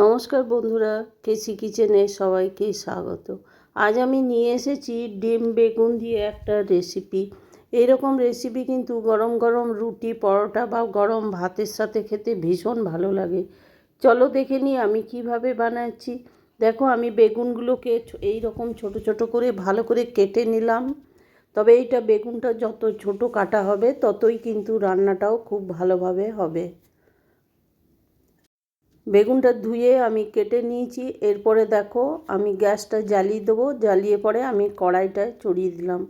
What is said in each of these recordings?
নমস্কার বন্ধুরা, কেসি কিচেনে সবাইকে স্বাগত। আজ আমি নিয়ে এসেছি ডিম বেগুন দিয়ে একটা রেসিপি এইরকম রেসিপি কিন্তু গরম গরম রুটি, পরোটা বা গরম ভাতের সাথে খেতে ভীষণ ভালো লাগে। চলো দেখে নিই আমি কীভাবে বানাচ্ছি। দেখো আমি বেগুনগুলোকে এই রকম ছোট ছোট করে ভালো করে কেটে নিলাম। তবে এইটা বেগুনটা যত ছোট কাটা হবে, ততই কিন্তু রান্নাটাও খুব ভালোভাবে হবে। বেগুনটা ধুয়ে আমি কেটে নিয়েছি। এরপরে দেখো আমি গ্যাসটা জ্বালিয়ে দেবো। জ্বালিয়ে পরে আমি কড়াইটা চড়িয়ে দিলাম।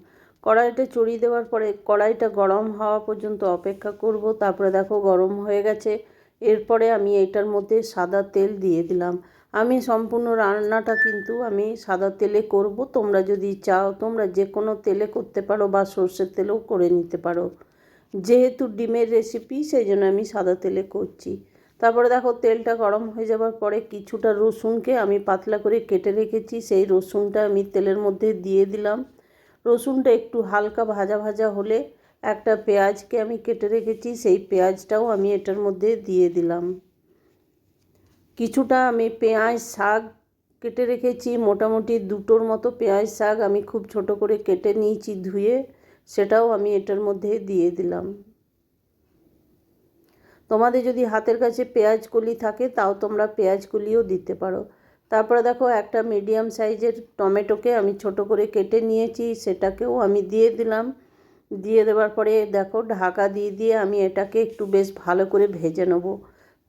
কড়াইটা চড়িয়ে দেওয়ার পরে কড়াইটা গরম হওয়া পর্যন্ত অপেক্ষা করব। তারপরে দেখো গরম হয়ে গেছে। এরপরে আমি এটার মধ্যে সাদা তেল দিয়ে দিলাম। আমি সম্পূর্ণ রান্নাটা কিন্তু আমি সাদা তেলে করব। তোমরা যদি চাও তোমরা যে কোনো তেলে করতে পারো বা সর্ষের তেলেও করে নিতে পারো। যেহেতু ডিমের রেসিপি সেই জন্য আমি সাদা তেলে করছি। তারপরে দেখো তেলটা গরম হয়ে যাওয়ার পরে কিছুটা রসুনকে আমি পাতলা করে কেটে রেখেছি। সেই রসুনটা আমি তেলের মধ্যে দিয়ে দিলাম। রসুনটা একটু হালকা ভাজা ভাজা হলে একটা পেঁয়াজকে আমি কেটে রেখেছি। সেই পেঁয়াজটাও আমি এটার মধ্যে দিয়ে দিলাম। কিছুটা আমি পেঁয়াজ শাক কেটে রেখেছি। মোটামুটি দুটোর মতো পেঁয়াজ শাক আমি খুব ছোট করে কেটে নিয়েছি ধুয়ে। সেটাও আমি এটার মধ্যে দিয়ে দিলাম। তোমাদের যদি হাতের কাছে পেঁয়াজ কলি থাকে, তাও তোমরা পেঁয়াজ কলিও দিতে পারো। তারপরে দেখো, একটা মিডিয়াম সাইজের টমেটোকে আমি ছোট করে কেটে নিয়েছি, সেটাকেও আমি দিয়ে দিলাম। দিয়ে দেওয়ার পরে দেখো, ঢাকা দিয়ে দিয়ে আমি এটাকে একটু বেশ ভালো করে ভেজে নেব।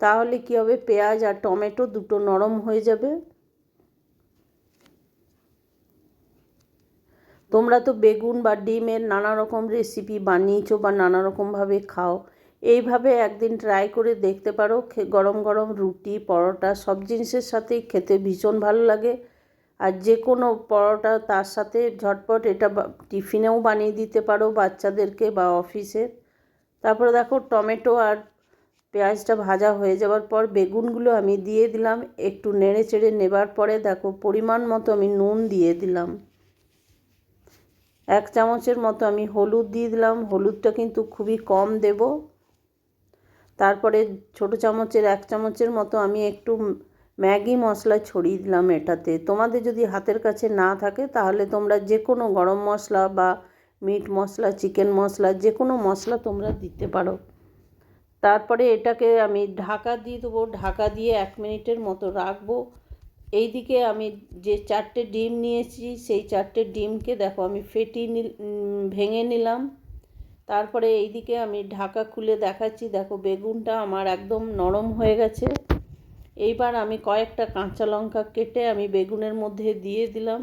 তাহলে কী হবে, পেঁয়াজ আর টমেটো দুটো নরম হয়ে যাবে। তোমরা তো বেগুন বা ডিমের নানা রকম রেসিপি বানিয়েছো বা নানা রকমভাবে খাও। এইভাবে একদিন ট্রাই করে দেখতে পারো গরম গরম রুটি, পরোটা, সব জিনিসের সাথেই খেতে ভীষণ ভালো লাগে। আর যে কোনো পরোটা তার সাথে ঝটপট এটা টিফিনেও বানিয়ে দিতে পারো বাচ্চাদেরকে বা অফিসে। তারপরে দেখো টমেটো আর পেঁয়াজটা ভাজা হয়ে যাওয়ার পর বেগুনগুলো আমি দিয়ে দিলাম, একটু নেড়ে চেড়ে নেবার পরে দেখো পরিমাণ মতো আমি নুন দিয়ে দিলাম। এক চামচের মতো আমি হলুদ দিয়ে দিলাম, হলুদটা কিন্তু খুবই কম দেবো। তারপরে ছোটো চামচের এক চামচের মতো আমি একটু ম্যাগি মশলা ছড়িয়ে দিলাম এটাতে। তোমাদের যদি হাতের কাছে না থাকে, তাহলে তোমরা যে কোনো গরম মশলা বা মিট মশলা, চিকেন মশলা যে কোনো মশলা তোমরা দিতে পারো। তারপরে এটাকে আমি ঢাকা দিয়ে দেবো। ঢাকা দিয়ে এক মিনিটের মতো রাখব। এইদিকে আমি যে চারটে ডিম নিয়েছি, সেই চারটে ডিমকে দেখো আমি ফেটি ভেঙে নিলাম। তারপরে এইদিকে আমি ঢাকা খুলে দেখাচ্ছি। দেখো বেগুনটা আমার একদম নরম হয়ে গেছে। এইবার আমি কয়েকটা কাঁচা লঙ্কা কেটে আমি বেগুনের মধ্যে দিয়ে দিলাম।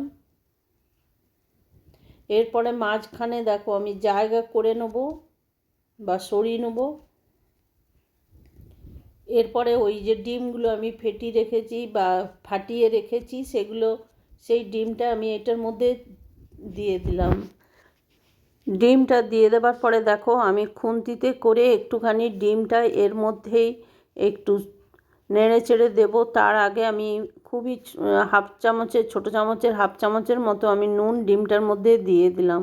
এরপরে মাঝখানে দেখো আমি জায়গা করে নেব বা সরিয়ে নেব। এরপরে ওই যে ডিমগুলো আমি ফেটি রেখেছি বা ফাটিয়ে রেখেছি, সেগুলো, সেই ডিমটা আমি এটার মধ্যে দিয়ে দিলাম। ডিমটা দিয়ে দেবার পরে দেখো আমি খুন্তিতে করে একটুখানি ডিমটা এর মধ্যেই একটু নেড়ে চেড়ে দেবো। তার আগে আমি খুবই হাফ চামচের ছোটো চামচের, হাফ চামচের মতো আমি নুন ডিমটার মধ্যে দিয়ে দিলাম।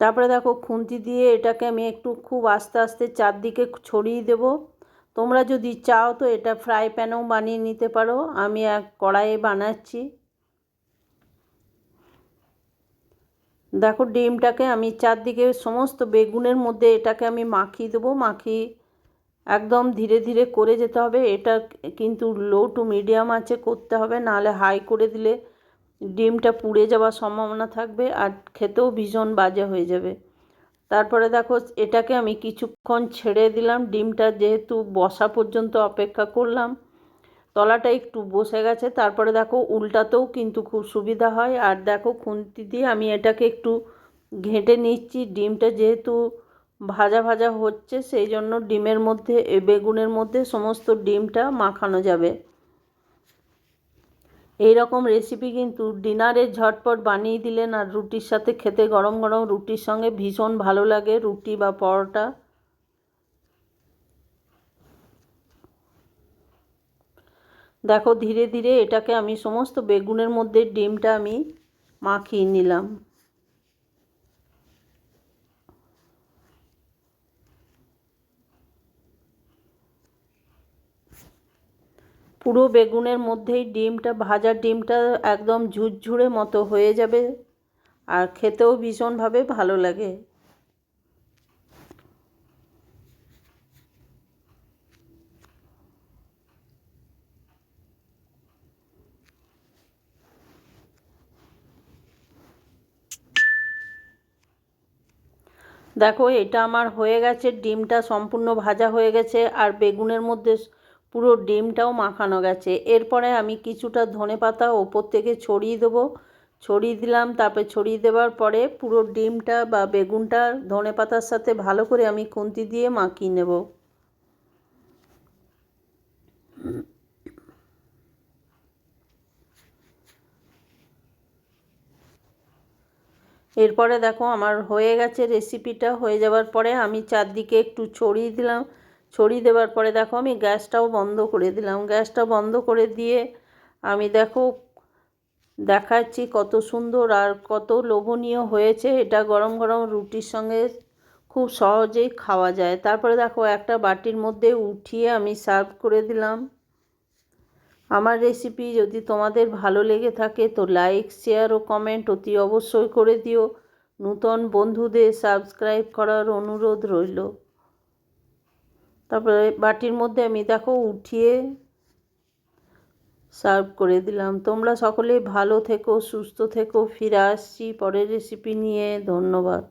তারপরে দেখো খুন্তি দিয়ে এটাকে আমি একটু খুব আস্তে আস্তে চারদিকে ছড়িয়ে দেবো। তোমরা যদি চাও তো এটা ফ্রাই প্যানেও বানিয়ে নিতে পারো। আমি এক কড়াইয়ে বানাচ্ছি। দেখো ডিমটাকে আমি চারদিকে সমস্ত বেগুনের মধ্যে এটাকে আমি মাখিয়ে দেবো, মাখিয়ে একদম ধীরে ধীরে করে যেতে হবে। এটা কিন্তু লো টু মিডিয়াম আছে, করতে হবে, নাহলে হাই করে দিলে ডিমটা পুড়ে যাওয়ার সম্ভাবনা থাকবে আর খেতেও ভীষণ বাজে হয়ে যাবে। তারপরে দেখো এটাকে আমি কিছুক্ষণ ছেড়ে দিলাম, ডিমটা যেহেতু বসা পর্যন্ত অপেক্ষা করলাম। তলাটা একটু বসে গেছে, তারপরে দেখো উল্টাতেও কিন্তু খুব সুবিধা হয়। আর দেখো খুন্তি দিয়ে আমি এটাকে একটু ঘেঁটে নিচ্ছি। ডিমটা যেহেতু ভাজা ভাজা হচ্ছে, সেই জন্য ডিমের মধ্যে বেগুনের মধ্যে সমস্ত ডিমটা মাখানো যাবে। এই রকম রেসিপি কিন্তু ডিনারে ঝটপট বানিয়ে দিলেন আর রুটির সাথে খেতে গরম গরম রুটির সঙ্গে ভীষণ ভালো লাগে, রুটি বা পরোটা। দেখো, ধীরে ধীরে এটাকে আমি সমস্ত বেগুনের মধ্যে ডিমটা আমি মাখিয়ে নিলাম। পুরো বেগুনের মধ্যেই ডিমটা, ভাজা ডিমটা একদম ঝুরঝুরে মতো হয়ে যাবে আর খেতেও ভীষণভাবে ভালো লাগে। দেখো, এটা আমার হয়ে গেছে, ডিমটা সম্পূর্ণ ভাজা হয়ে গেছে, আর বেগুনের মধ্যে পুরো ডিমটাও মাখানো গেছে। এরপরে আমি কিছুটা ধনে পাতা ওপর থেকে ছড়িয়ে দেবো। ছড়িয়ে দিলাম, তারপরে ছড়িয়ে দেওয়ার পরে পুরো ডিমটা বা বেগুনটা ধনে পাতার সাথে ভালো করে আমি খুন্তি দিয়ে মাখিয়ে নেব। এরপরে দেখো আমার হয়ে গেছে রেসিপিটা হয়ে যাওয়ার পরে আমি চারদিকে একটু ছড়িয়ে দিলাম। ছড়িয়ে দেওয়ার পরে দেখো আমি গ্যাসটাও বন্ধ করে দিলাম। গ্যাসটা বন্ধ করে দিয়ে আমি দেখো দেখাচ্ছি কত সুন্দর আর কত লোভনীয় হয়েছে। এটা গরম গরম রুটির সঙ্গে খুব সহজেই খাওয়া যায়। তারপরে দেখো একটা বাটির মধ্যে উঠিয়ে আমি সার্ভ করে দিলাম। আমার রেসিপি যদি তোমাদের ভালো লেগে থাকে তো লাইক শেয়ার ও কমেন্ট অতি অবশ্যই করে দিও। নূতন বন্ধুদের সাবস্ক্রাইব করার অনুরোধ রইল। তারপরে বাটির মধ্যে আমি দেখো উঠিয়ে সার্ভ করে দিলাম। তোমরা সকলে ভালো থেকো, সুস্থ থেকো, ফিরে আসছি পরের রেসিপি নিয়ে। ধন্যবাদ।